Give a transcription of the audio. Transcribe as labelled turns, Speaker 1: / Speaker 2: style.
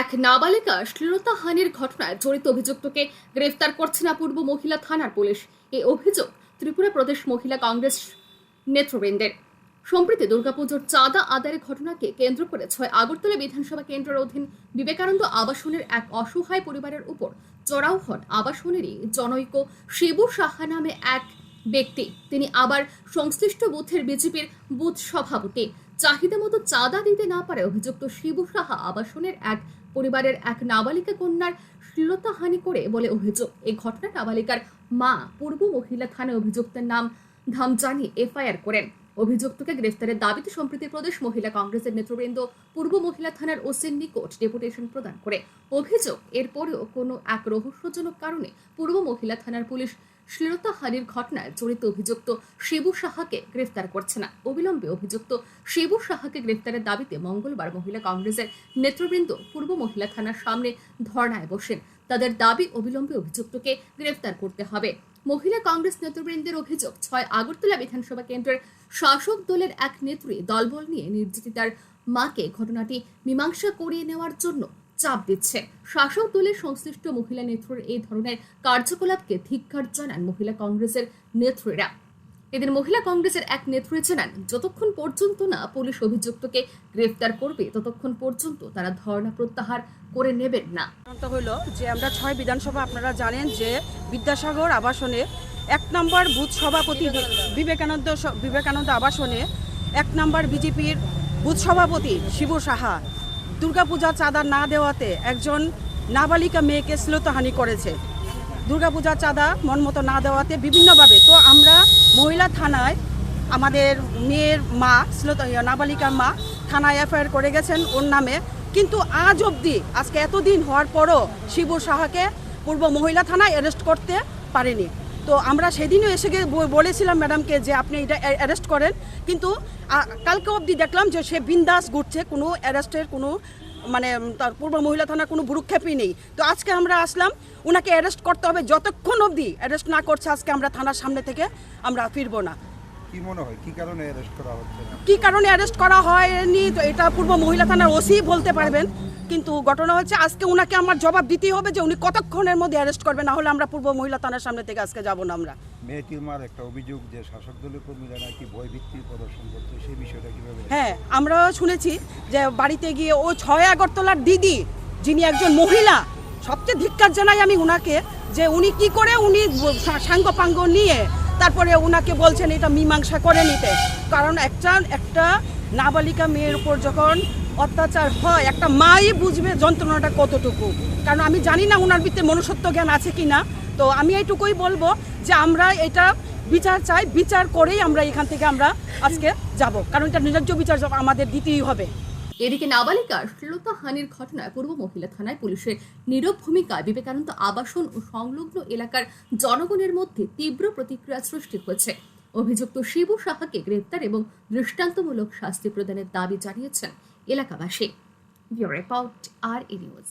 Speaker 1: এক নাবালিকা শ্লীলতা হানির ঘটনায় জড়িত অভিযুক্তকে গ্রেফতার করছে না পূর্ব মহিলা থানার পুলিশ। এই অভিযোগ ত্রিপুরা প্রদেশ মহিলা কংগ্রেস নেতৃবৃন্দের। সম্প্রতি দুর্গাপুজোর চাঁদা আদায়ের ঘটনাকে কেন্দ্র করে ছয় আগরতলা বিধানসভা কেন্দ্রের অধীন বিবেকানন্দ আবাসনের এক অসহায় পরিবারের উপর চড়াও হন আবাসনেরই জনৈক শিবু সাহা নামে এক ব্যক্তি। তিনি আবার সংশ্লিষ্ট বুথের বিজেপির বুথ সভাপতি। চাহিদা মতো চাঁদা দিতে না পারে অভিযুক্ত শিবু সাহা আবাসনের এক পরিবারের এক নাবালিকা কন্যার শ্লীলতাহানি করে বলে অভিযোগ। এই ঘটনা নাবালিকার মা পূর্ব মহিলা থানায় অভিযুক্তের নাম ধাম জানিয়ে এফআইআর করেন। অভিযুক্তকে গ্রেফতারের দাবিতে সম্প্রতি প্রদেশ মহিলা কংগ্রেসের নেতৃবৃন্দ পূর্ব মহিলা থানার ওসির নিকট ডেপুটেশন প্রদান করে। অভিযোগ এরপরেও কোনো এক রহস্যজনক কারণে পূর্ব মহিলা থানার পুলিশ শ্লীলতাহানির ঘটনায় জড়িত অভিযুক্ত শিবু সাহাকে গ্রেফতার করছে না। অবিলম্বে অভিযুক্ত শিবু সাহাকে গ্রেফতারের দাবিতে মঙ্গলবার মহিলা কংগ্রেসের নেতৃবৃন্দ পূর্ব মহিলা থানার সামনে ধর্নায় বসেন। তাদের দাবি, অবিলম্বে অভিযুক্তকে গ্রেফতার করতে হবে। মহিলা কংগ্রেস নেতৃবৃন্দের অভিযোগ, ছয় আগরতলা বিধানসভা কেন্দ্রের শাসক দলের এক নেত্রী দলবল নিয়ে নির্যাতিতার মাকে ঘটনাটি মীমাংসা করিয়ে নেওয়ার জন্য চাপ দিচ্ছে। শাসক দলের সংশ্লিষ্ট মহিলা নেত্রীর এই ধরনের কার্যকলাপকে ধিক্কার জানান মহিলা কংগ্রেসের নেত্রীরা। এদিন মহিলা কংগ্রেসের এক নেত্রী জানান, যতক্ষণ পর্যন্ত না পুলিশ অভিযুক্তকে গ্রেফতার করবে, ততক্ষণ পর্যন্ত তারা ধর্ণা প্রত্যাহার করে নেবেন না।
Speaker 2: হলো যে, আমরা ছয় বিধানসভা আপনারা জানেন যে, বিদ্যাসাগর আবাসনে এক নম্বর বুথ সভাপতি বিবেকানন্দ বিবেকানন্দ আবাসনে এক নম্বর বিজেপির বুথ সভাপতি শিব সাহা দুর্গাপূজা চাঁদা না দেওয়াতে একজন নাবালিকা মেয়েকে শ্লীলতাহানি করেছে। দুর্গাপূজা চাঁদা মন মতো না দেওয়াতে বিভিন্নভাবে। তো আমরা মহিলা থানায় আমাদের মেয়ের মা শ্লীলত নাবালিকার মা থানায় এফআইআর করে গেছেন ওর নামে। কিন্তু আজ অবধি, আজকে এতদিন হওয়ার পরও শিবু সাহাকে পূর্ব মহিলা থানায় অ্যারেস্ট করতে পারেনি। তো আমরা সেদিনও এসে গিয়ে বলেছিলাম ম্যাডামকে যে আপনি এটা অ্যারেস্ট করেন। কিন্তু কালকে অবধি দেখলাম যে সে বিন্দাস ঘুরছে, কোনো অ্যারেস্টের কোনো মানে তার পূর্ব মহিলা থানা কোনো ভুরুক্ষেপই নেই। তো আজকে আমরা আসলাম ওনাকে অ্যারেস্ট করতে হবে যতক্ষণ অবধি। অ্যারেস্ট না করছে আজকে আমরা থানার সামনে থেকে, আমরা ফিরবো না।
Speaker 3: কি মনে হয়? কি কারণে অ্যারেস্ট করা হচ্ছে?
Speaker 2: কি কারণে অ্যারেস্ট করা হয়নি? তো এটা পূর্ব মহিলা থানার ওসি বলতে পারবেন। কিন্তু ঘটনা হচ্ছে আজকে ওনাকে আমার জবাব দিতেই হবে যে উনি কতক্ষণের মধ্যে অ্যারেস্ট করবেন না হলে আমরা পূর্ব মহিলা থানার সামনে থেকে আজকে যাব না আমরা।
Speaker 3: মেয়েটির মার একটা অভিযোগ যে শাসক দলের কর্মীরা নাকি ভয় ভিত্তির প্রদর্শন করছে সেই বিষয়টা কীভাবে
Speaker 2: হ্যাঁ আমরা শুনেছি যে বাড়িতে গিয়ে ও ছয় আগরতলার দিদি যিনি একজন মহিলা সবচেয়ে ধিক্কার জানাই আমি উনাকে যে উনি কি করে উনি সাঙ্গ পাঙ্গ নিয়ে তারপরে ওনাকে বলছেন, এটা মীমাংসা করে নিতে। কারণ একটা একটা নাবালিকা মেয়ের উপর যখন অত্যাচার হয়, একটা মাই বুঝবে যন্ত্রণাটা কতটুকু। কারণ আমি জানি না ওনার ভিতরে মনুষ্যত্ব জ্ঞান আছে কি না। তো আমি এইটুকুই বলব যে আমরা এটা বিচার চাই। বিচার করেই আমরা এখান থেকে আমরা আজকে যাব। কারণ এটা ন্যায্য বিচার, আমাদের দিতেই হবে।
Speaker 1: এদিকে নাবালিকার শ্লীলতাহানির ঘটনায় পূর্ব মহিলা থানায় পুলিশের নীরব ভূমিকায় বিবেকানন্দ আবাসন ও সংলগ্ন এলাকার জনগণের মধ্যে তীব্র প্রতিক্রিয়া সৃষ্টি হয়েছে। অভিযুক্ত শিবু সাহাকে গ্রেপ্তার এবং দৃষ্টান্তমূলক শাস্তি প্রদানের দাবি জানিয়েছেন এলাকাবাসী। রিপোর্ট আর ই নিউজ।